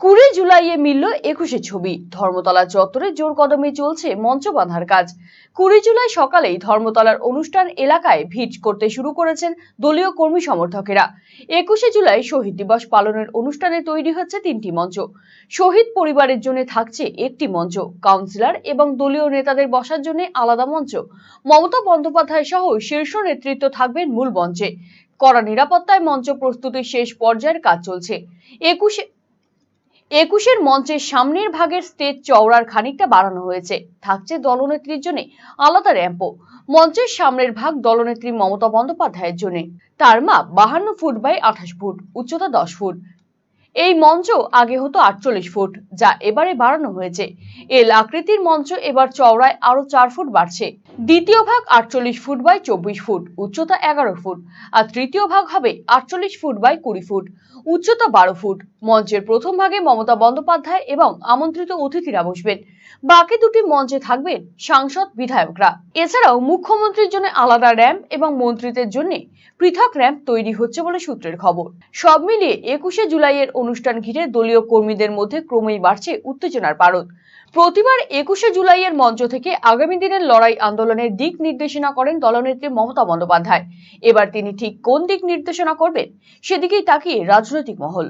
কুড়ি জুলাইয়ে মিলল একুশে ছবি। ধর্মতলা চত্বরে জোর কদমে চলছে মঞ্চ বাঁধার কাজ। কুড়ি জুলাই সকালেই ধর্মতলার অনুষ্ঠান এলাকায় ভিড় করতে শুরু করেছেন দলীয় কর্মী সমর্থকেরা। একুশে জুলাই শহীদ দিবস পালনের অনুষ্ঠানে তৈরি হচ্ছে তিনটি মঞ্চ। শহীদ পরিবারের জন্য থাকছে একটি মঞ্চ, কাউন্সিলর এবং দলীয় নেতাদের বসার জন্য আলাদা মঞ্চ। মমতা বন্দ্যোপাধ্যায় সহ শীর্ষ নেতৃত্ব থাকবেন মূল মঞ্চে। কড়া নিরাপত্তায় মঞ্চ প্রস্তুতির শেষ পর্যায়ের কাজ চলছে। একুশে একুশের মঞ্চের সামনের ভাগের স্টেজ চওড়ার খানিকটা বাড়ানো হয়েছে। থাকছে দলনেত্রীর জন্য আলাদা র্যাম্পও। মঞ্চের সামনের ভাগ দলনেত্রী মমতা বন্দ্যোপাধ্যায়ের জন্য। তার মা বাহান্ন ফুট বাই আঠাশ ফুট, উচ্চতা দশ ফুট। এই মঞ্চ আগে হতো আটচল্লিশ ফুট, যা এবারে বাড়ানো হয়েছে। এল আকৃতির মঞ্চ এবার চওড়ায় আরও চার ফুট বাড়ছে। দ্বিতীয় ভাগ আটচল্লিশ ফুট বাই চব্বিশ ফুট, উচ্চতা এগারো ফুট, আর তৃতীয় ভাগ হবে আটচল্লিশ ফুট বাই কুড়ি ফুট, উচ্চতা বারো ফুট। মঞ্চের প্রথম ভাগে মমতা বন্দ্যোপাধ্যায় এবং আমন্ত্রিত অতিথিরা বসবেন। বাকি দুটি মঞ্চে থাকবেন সাংসদ বিধায়করা। এছাড়াও মুখ্যমন্ত্রীর জন্য আলাদা র্যাম্প এবং মন্ত্রীদের জন্য পৃথক র্যাম্প তৈরি হচ্ছে বলে সূত্রের খবর। সব মিলিয়ে একুশে জুলাইয়ের অনুষ্ঠান ঘিরে দলীয় কর্মীদের মধ্যে ক্রমেই বাড়ছে উত্তেজনার পারদ প্রতিবার একুশে জুলাইয়ের মঞ্চ থেকে আগামী দিনের লড়াই আন্দোলনের দিক নির্দেশনা করেন দলনেত্রী মমতা বন্দ্যোপাধ্যায়। এবার তিনি ঠিক কোন দিক নির্দেশনা করবেন, সেদিকেই তাকিয়ে রাজনৈতিক মহল।